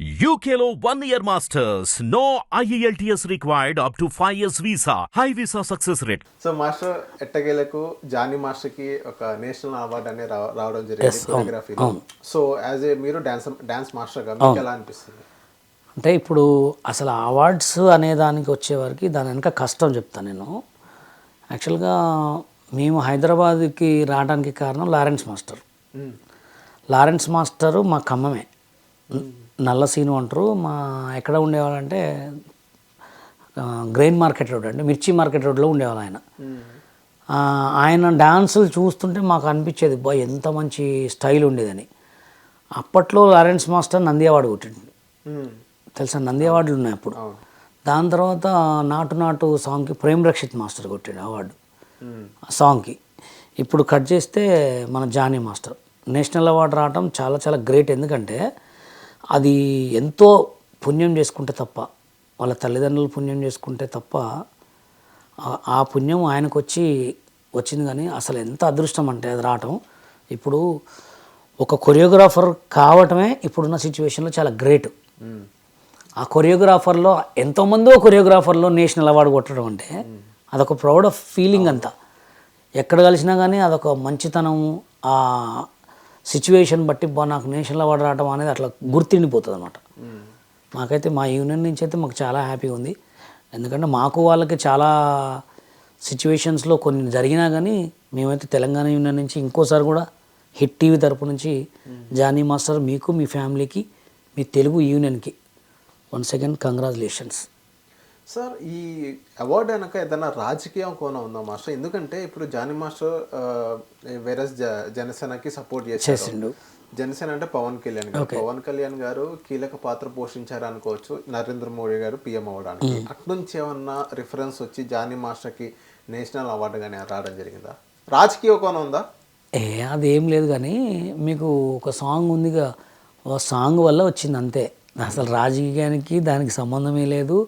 One year masters. No E IELTS required up to 5 years visa. High visa success rate. So master ఎట్టకేలకు జానీ మాస్టర్కి ఒక national award అనేది రావ- రావడం జరిగింది. So as a మీరు dance dance మాస్టర్గా మీకు ఎలా అనిపిస్తుంది అంటే ఇప్పుడు అసలు అవార్డ్స్ అనే దానికి వచ్చేవరకు దాని వెనక కష్టం చెప్తాను నేను యాక్చువల్గా మేము హైదరాబాద్కి రావడానికి కారణం లారెన్స్ మాస్టర్. లారెన్స్ మాస్టరు మా ఖమ్మమే నల్ల సీను అంటారు. మా ఎక్కడ ఉండేవాళ్ళంటే గ్రెయిన్ మార్కెట్ రోడ్ అంటే మిర్చి మార్కెట్ రోడ్లో ఉండేవాళ్ళు ఆయన. ఆయన డాన్సులు చూస్తుంటే మాకు అనిపించేది బా ఎంత మంచి స్టైల్ ఉండేదని. అప్పట్లో లారెన్స్ మాస్టర్ నంది అవార్డు కొట్టిండు. తెలుసా? నంది అవార్డులు ఉన్నాయి అప్పుడు. దాని తర్వాత నాటు నాటు సాంగ్కి ప్రేమ్ రక్షిత్ మాస్టర్ కొట్టాడు అవార్డు. సాంగ్కి. ఇప్పుడు కట్ చేస్తే మన జానీ మాస్టర్. నేషనల్ అవార్డు రావడం చాలా చాలా గ్రేట్. ఎందుకంటే అది ఎంతో పుణ్యం చేసుకుంటే తప్ప వాళ్ళ తల్లిదండ్రులు పుణ్యం చేసుకుంటే తప్ప ఆ- పుణ్యం ఆయనకు వచ్చి వచ్చింది కానీ అసలు ఎంత అదృష్టం అంటే అది రావటం. ఇప్పుడు ఒక కొరియోగ్రాఫర్ కావటమే ఇప్పుడున్న సిచ్యువేషన్లో చాలా గ్రేట్. ఆ కొరియోగ్రాఫర్లో ఎంతోమందో కొరియోగ్రాఫర్లో నేషనల్ అవార్డు కొట్టడం అంటే అదొక ప్రౌడ్ ఆఫ్ ఫీలింగ్ అంతా. ఎక్కడ కలిసినా కానీ అదొక మంచితనం సిచ్యువేషన్ బట్టి నాకు నేషనల్ అవార్డు రావడం అనేది అట్లా గుర్తుండిపోతుంది అనమాట మాకైతే మా యూనియన్ నుంచి అయితే మాకు చాలా హ్యాపీగా ఉంది. ఎందుకంటే మాకు వాళ్ళకి చాలా సిచ్యువేషన్స్లో కొన్ని జరిగినా కానీ మేమైతే తెలంగాణ యూనియన్ నుంచి ఇంకోసారి కూడా హిట్ టీవీ తరపు నుంచి జానీ మాస్టర్ మీకు మీ ఫ్యామిలీకి మీ తెలుగు యూనియన్కి వన్ సెకండ్ కంగ్రాచులేషన్స్. సార్ ఈ అవార్డు వెనక ఏదైనా రాజకీయం కోణం ఉందా మాస్టర్? ఎందుకంటే ఇప్పుడు జానీ మాస్టర్ వేరే జనసేనకి సపోర్ట్ చేసిండు. జనసేన అంటే పవన్ కళ్యాణ్ గారు. పవన్ కళ్యాణ్ గారు కీలక పాత్ర పోషించారు అనుకోవచ్చు నరేంద్ర మోడీ గారు పిఎం అవ్వడానికి. అట్నుంచి ఏమన్నా రిఫరెన్స్ వచ్చి జానీ మాస్టర్కి నేషనల్ అవార్డు కానీ రావడం జరిగిందా? రాజకీయ కోణం ఉందా? ఏ అదేం లేదు కానీ మీకు ఒక సాంగ్ ఉందిగా. ఆ సాంగ్ వల్ల వచ్చింది అంతే. అసలు రాజకీయానికి దానికి సంబంధమే లేదు.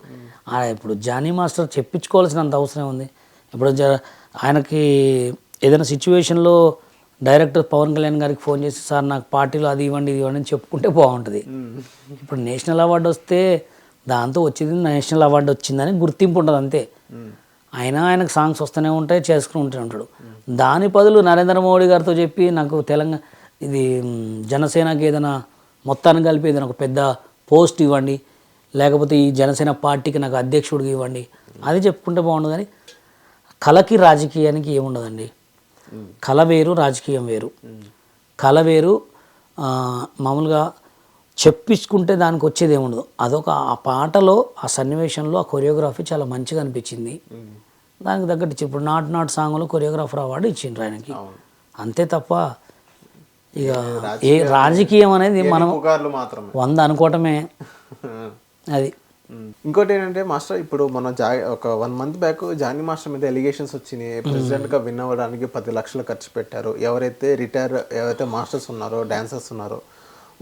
ఇప్పుడు జానీ మాస్టర్ చెప్పించుకోవాల్సినంత అవసరం ఉంది ఇప్పుడు జ ఆయనకి ఏదైనా సిచ్యువేషన్లో డైరెక్టర్ పవన్ కళ్యాణ్ గారికి ఫోన్ చేసి సార్ నాకు పార్టీలో అది ఇవ్వండి ఇది ఇవ్వండి అని చెప్పుకుంటే బాగుంటుంది. ఇప్పుడు నేషనల్ అవార్డు వస్తే దాంతో వచ్చింది నేషనల్ అవార్డు వచ్చిందని గుర్తింపు ఉంటుంది అంతే. అయినా ఆయనకు సాంగ్స్ వస్తూనే ఉంటాయి చేసుకుని ఉంటూనే ఉంటాడు. దాని బదులు నరేంద్ర మోడీ గారితో చెప్పి నాకు తెలంగాణ ఇది జనసేనకి ఏదైనా మొత్తాన్ని కలిపి ఏదైనా ఒక పెద్ద పోస్ట్ ఇవ్వండి లేకపోతే ఈ జనసేన పార్టీకి నాకు అధ్యక్షుడికి ఇవ్వండి. అది చెప్పుకుంటే బాగుండు కానీ కళకి రాజకీయానికి ఏముండదండి. కళ వేరు రాజకీయం వేరు. కళ వేరు మామూలుగా చెప్పించుకుంటే దానికి వచ్చేది ఏముండదు. అదొక ఆ పాటలో ఆ సన్నివేశంలో ఆ కొరియోగ్రఫీ చాలా మంచిగా అనిపించింది. దానికి తగ్గట్టు ఇప్పుడు నాట్ నాట్ సాంగ్లో కొరియోగ్రాఫర్ అవార్డు ఇచ్చిండ్రు ఆయనకి. అంతే తప్ప ఇక ఏ రాజకీయం అనేది మనం వంద అనుకోవటమే. అది. ఇంకోటి ఏంటంటే మాస్టర్ ఇప్పుడు మన జా ఒక one month back Jani master మీద ఎలిగేషన్స్ వచ్చినాయి. ప్రెసిడెంట్గా విన్ అవ్వడానికి పది లక్షలు ఖర్చు పెట్టారు. ఎవరైతే రిటైర్ ఎవరైతే మాస్టర్స్ ఉన్నారో డాన్సర్స్ ఉన్నారో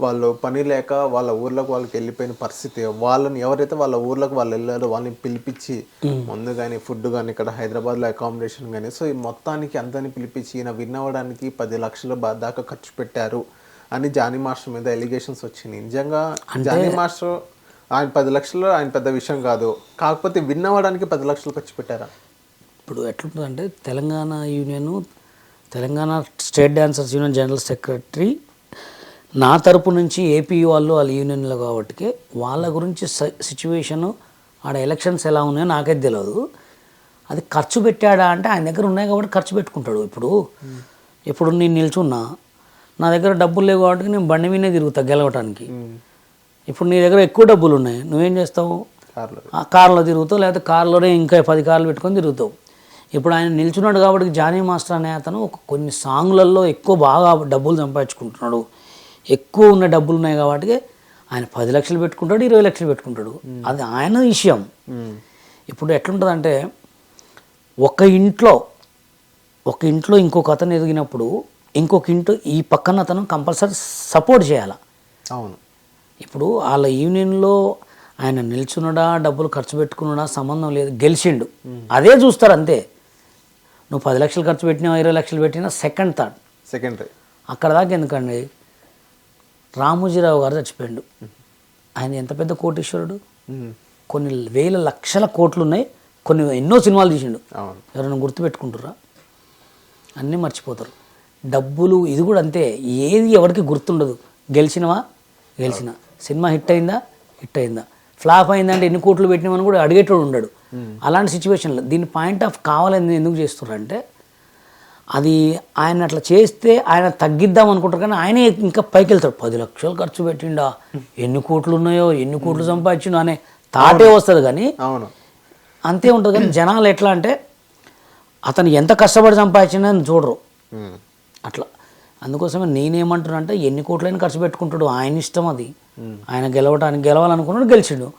వాళ్ళు పని లేక వాళ్ళ ఊర్లోకి వాళ్ళకి వెళ్ళిపోయిన పరిస్థితి వాళ్ళని ఎవరైతే వాళ్ళ ఊర్లోకి వాళ్ళు వెళ్ళారో వాళ్ళని పిలిపించి ముందు కానీ ఫుడ్ కానీ ఇక్కడ హైదరాబాద్లో అకామిడేషన్ కానీ సో ఈ మొత్తానికి అందరిని పిలిపించి ఈయన విన్ అవ్వడానికి పది లక్షల దాకా ఖర్చు పెట్టారు అని జానీ మాస్టర్ మీద ఎలిగేషన్స్ వచ్చినాయి. నిజంగా జానీ మాస్టర్ ఆయన పది లక్షలు ఆయన పెద్ద విషయం కాదు. కాకపోతే విన్ అవ్వడానికి పది లక్షలు ఖర్చు పెట్టారా? ఇప్పుడు ఎట్లుంటుందంటే Telangana union Telangana state dancers union general secretary నా తరపు నుంచి ఏపీ వాళ్ళు వాళ్ళ యూనియన్లో కాబట్టి వాళ్ళ గురించి సిచ్యువేషను ఆడ ఎలక్షన్స్ ఎలా ఉన్నాయో నాకైతే తెలియదు అది ఖర్చు పెట్టాడా అంటే ఆయన దగ్గర ఉన్నాయి కాబట్టి ఖర్చు పెట్టుకుంటాడు ఇప్పుడు. ఇప్పుడు నేను నిల్చున్నా నా దగ్గర డబ్బులు లేవు కాబట్టి నేను బండి మీదే తిరుగుతా గెలవటానికి. ఇప్పుడు నీ దగ్గర ఎక్కువ డబ్బులు ఉన్నాయి. నువ్వేం చేస్తావు? కార్లో. తిరుగుతావు లేకపోతే కార్లోనే ఇంకా పది కార్లు పెట్టుకొని తిరుగుతావు. ఇప్పుడు ఆయన నిల్చున్నాడు కాబట్టి జానీ మాస్టర్ అనే అతను ఒక కొన్ని సాంగ్లలో ఎక్కువ బాగా డబ్బులు సంపాదించుకుంటున్నాడు. ఎక్కువ ఉన్న డబ్బులు ఉన్నాయి కాబట్టి ఆయన పది లక్షలు పెట్టుకుంటాడు ఇరవై లక్షలు పెట్టుకుంటాడు. అది ఆయన విషయం. ఇప్పుడు ఎట్లుంటుందంటే ఒక ఇంట్లో ఒక ఇంట్లో ఇంకొక అతను ఎదిగినప్పుడు ఇంకొక ఇంట్లో ఈ పక్కన అతను కంపల్సరీ సపోర్ట్ చేయాలి. అవును. ఇప్పుడు వాళ్ళ యూనియన్లో ఆయన నిల్చున్నాడా డబ్బులు ఖర్చు పెట్టుకున్నాడా సంబంధం లేదు. గెలిచిండు. అదే చూస్తారు అంతే. నువ్వు పది లక్షలు ఖర్చు పెట్టినా ఇరవై లక్షలు పెట్టినా సెకండ్ థర్డ్ సెకండరీ అక్కడ దాకా ఎందుకండి? రామోజీరావు గారు చచ్చిపోయిండు. ఆయన ఎంత పెద్ద కోటీశ్వరుడు. కొన్ని వేల లక్షల కోట్లు ఉన్నాయి కొన్ని ఎన్నో సినిమాలు తీసిండు. ఎవరైనా గుర్తుపెట్టుకుంటారా అన్నీ మర్చిపోతారు. డబ్బులు ఇది కూడా అంతే. ఏది ఎవరికి గుర్తుండదు. గెలిచినవా? గెలిచిన. సినిమా హిట్ అయిందా? హిట్ అయిందా? ఫ్లాప్ అయిందంటే ఎన్ని కోట్లు పెట్టినామని కూడా అడిగేటోడు ఉండడు. అలాంటి సిచ్యువేషన్లో దీని పాయింట్ ఆఫ్ కావాలని ఎందుకు చేస్తున్నారంటే అది ఆయన అట్లా చేస్తే ఆయన తగ్గిద్దాం అనుకుంటారు కానీ ఆయనే ఇంకా పైకి వెళ్తాడు. పది లక్షలు ఖర్చు పెట్టిండా? ఎన్ని కోట్లు ఉన్నాయో? ఎన్ని కోట్లు సంపాదించిండో అనే తాటే వస్తుంది కానీ అవును. అంతే ఉంటుంది కానీ జనాలు ఎట్లా అంటే అతను ఎంత కష్టపడి సంపాదించినా చూడరు. అట్లా అందుకోసమే నేనేమంటున్నా అంటే ఎన్ని కోట్లైనా ఖర్చు పెట్టుకుంటాడు. ఆయన ఇష్టం అది. ఆయన గెలవటానికి గెలవాలనుకున్నాడు గెలిచిండు.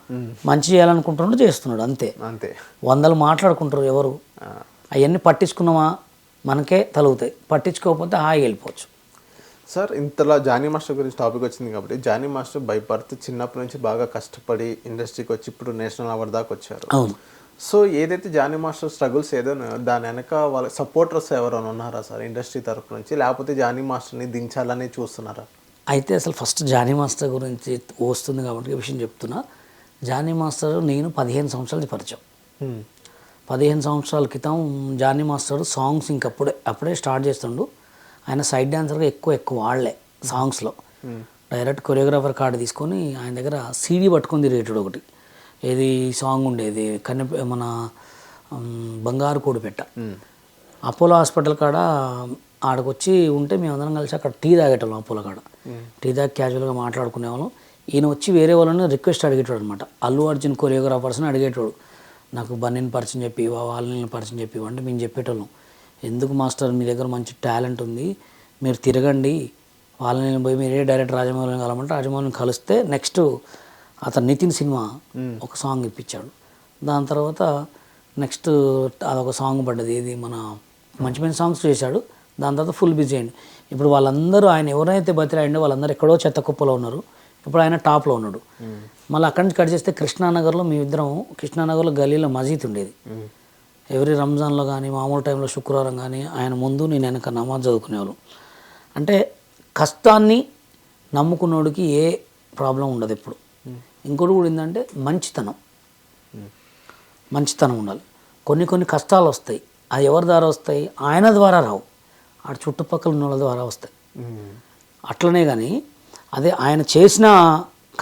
మంచి చేయాలనుకుంటున్నాడు చేస్తున్నాడు అంతే. అంతే. వందలు మాట్లాడుకుంటారు ఎవరు. అవన్నీ పట్టించుకున్నామా? మనకే తలుగుతాయి పట్టించుకోకపోతే హాయి వెళ్ళిపోవచ్చు. సార్ ఇంతలా జానీ మాస్టర్ గురించి టాపిక్ వచ్చింది కాబట్టి జానీ మాస్టర్ బర్త్ చిన్నప్పటి నుంచి బాగా కష్టపడి ఇండస్ట్రీకి వచ్చి ఇప్పుడు నేషనల్ అవార్డు దాకా వచ్చారు. అవును. సో ఏదైతే జానీ మాస్టర్ స్ట్రగుల్స్ ఏదో ఉన్నాయో, దాని వెనక వాళ్ళ సపోర్టర్స్ ఎవరైనా ఉన్నారా సార్ ఇండస్ట్రీ తరపు నుంచి? లేకపోతే జానీ మాస్టర్ని దించాలని చూస్తున్నారా? అయితే అసలు ఫస్ట్ జానీ మాస్టర్ గురించి వస్తుంది కాబట్టి ఈ విషయం చెప్తున్నా. జానీ మాస్టర్ నేను పదిహేను సంవత్సరాల పరిచయం. పదిహేను సంవత్సరాల క్రితం జానీ మాస్టర్ సాంగ్స్ ఇంకప్పుడే అప్పుడే స్టార్ట్ చేస్తుండు. ఆయన సైడ్ డాన్సర్గా ఎక్కువ ఎక్కువ వాడలే సాంగ్స్లో. డైరెక్ట్ కొరియోగ్రాఫర్ కార్డు తీసుకొని ఆయన దగ్గర సీడీ పట్టుకుంది రేటుడు ఒకటి. ఏది సాంగ్ ఉండేది? కన్నె మన బంగారు కూడిపెట్ట. అపోలో హాస్పిటల్ కాడ ఆడకొచ్చి ఉంటే మేమందరం కలిసి అక్కడ టీ తాగేటోళ్ళం అపోలో కాడ టీ తాగి క్యాజువల్గా మాట్లాడుకునేవాళ్ళం. ఈయన వచ్చి వేరే వాళ్ళని రిక్వెస్ట్ అడిగేటోడు అనమాట అల్లు అర్జున్ కొరియోగ్రాఫర్స్ని అడిగేటోడు. నాకు బన్నీని పరిచయం చెప్పి వాళ్ళని పరిచయం చెప్పి అంటే మేము చెప్పేటోళ్ళం. ఎందుకు మాస్టర్ మీ దగ్గర మంచి టాలెంట్ ఉంది మీరు తిరగండి వాళ్ళని పోయి మీరే డైరెక్ట్ రాజమౌళిని కలమంటే రాజమౌళిని కలిస్తే నెక్స్ట్ అతను నితిన్ సినిమా ఒక సాంగ్ ఇప్పించాడు. దాని తర్వాత నెక్స్ట్ అదొక సాంగ్ పడ్డది. ఇది మన మంచి మంచి సాంగ్స్ చేశాడు. దాని తర్వాత ఫుల్ బిజీ అయ్యండి ఇప్పుడు వాళ్ళందరూ ఆయన ఎవరైతే బతిరాయండో వాళ్ళందరూ ఎక్కడో చెత్త కుప్పలో ఉన్నారు. ఇప్పుడు ఆయన టాప్లో ఉన్నాడు. మళ్ళీ అక్కడి నుంచి కట్ చేస్తే కృష్ణానగర్లో మీ ఇద్దరం కృష్ణానగర్లో గలీలో మజీద్ ఉండేది. ఎవ్రీ రంజాన్లో కానీ మామూలు టైంలో శుక్రవారం కానీ ఆయన ముందు నేను వెనక నమాజ్ చదువుకునేవాళ్ళు. అంటే కష్టాన్ని నమ్ముకున్నోడికి ఏ ప్రాబ్లం ఉండదు ఎప్పుడు. ఇంకోటి కూడా ఏంటంటే మంచితనం. మంచితనం ఉండాలి. కొన్ని కొన్ని కష్టాలు వస్తాయి. అది ఎవరి ద్వారా వస్తాయి? ఆయన ద్వారా రావు. ఆ చుట్టుపక్కల ఉన్న వాళ్ళ ద్వారా వస్తాయి. అట్లనే కానీ అదే ఆయన చేసిన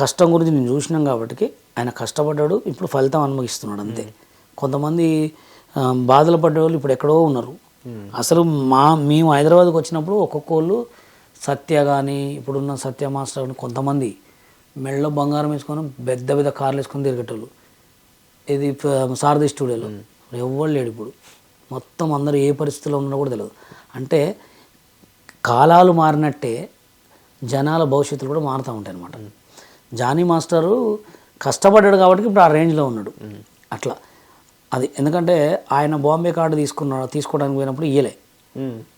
కష్టం గురించి నేను చూసినాం కాబట్టి ఆయన కష్టపడ్డాడు ఇప్పుడు ఫలితం అనుభవిస్తున్నాడు అంతే. కొంతమంది బాధలు పడ్డవాళ్ళు ఇప్పుడు ఎక్కడో ఉన్నారు. అసలు మా మేము హైదరాబాద్కి వచ్చినప్పుడు ఒక్కొక్కళ్ళు సత్య కానీ ఇప్పుడున్న సత్య మాస్టర్ కానీ కొంతమంది మెడలో బంగారం వేసుకొని పెద్ద పెద్ద కార్లు వేసుకొని తిరిగేటోళ్ళు. ఇది సారథి స్టూడియోలో. ఎవ్వరు లేడు ఇప్పుడు. మొత్తం అందరూ ఏ పరిస్థితిలో ఉన్నారో కూడా తెలియదు అంటే కాలాలు మారినట్టే జనాల భవిష్యత్తులు కూడా మారుతూ ఉంటాయి అనమాట జానీ మాస్టరు కష్టపడ్డాడు కాబట్టి ఇప్పుడు ఆ రేంజ్లో ఉన్నాడు. అట్లా. అది ఎందుకంటే ఆయన బాంబే కార్డు తీసుకున్నాడు తీసుకోవడానికి పోయినప్పుడు ఇయలే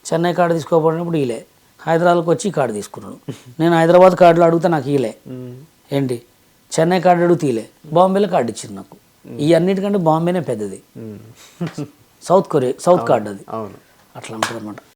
చెన్నై కార్డు తీసుకోకపోయినప్పుడు ఇయలే హైదరాబాద్కి వచ్చి ఈ కార్డు తీసుకున్నాడు. నేను హైదరాబాద్ కార్డులో అడిగితే నాకు ఇయలే ఏంటి? చెన్నై కార్డు అడుగు తీలే బాంబేలో కార్డు ఇచ్చింది నాకు. ఈ అన్నిటికంటే బాంబేనే పెద్దది. సౌత్ కొరియా సౌత్ కార్డు అది. అవును. అట్లా ఉంటుంది అనమాట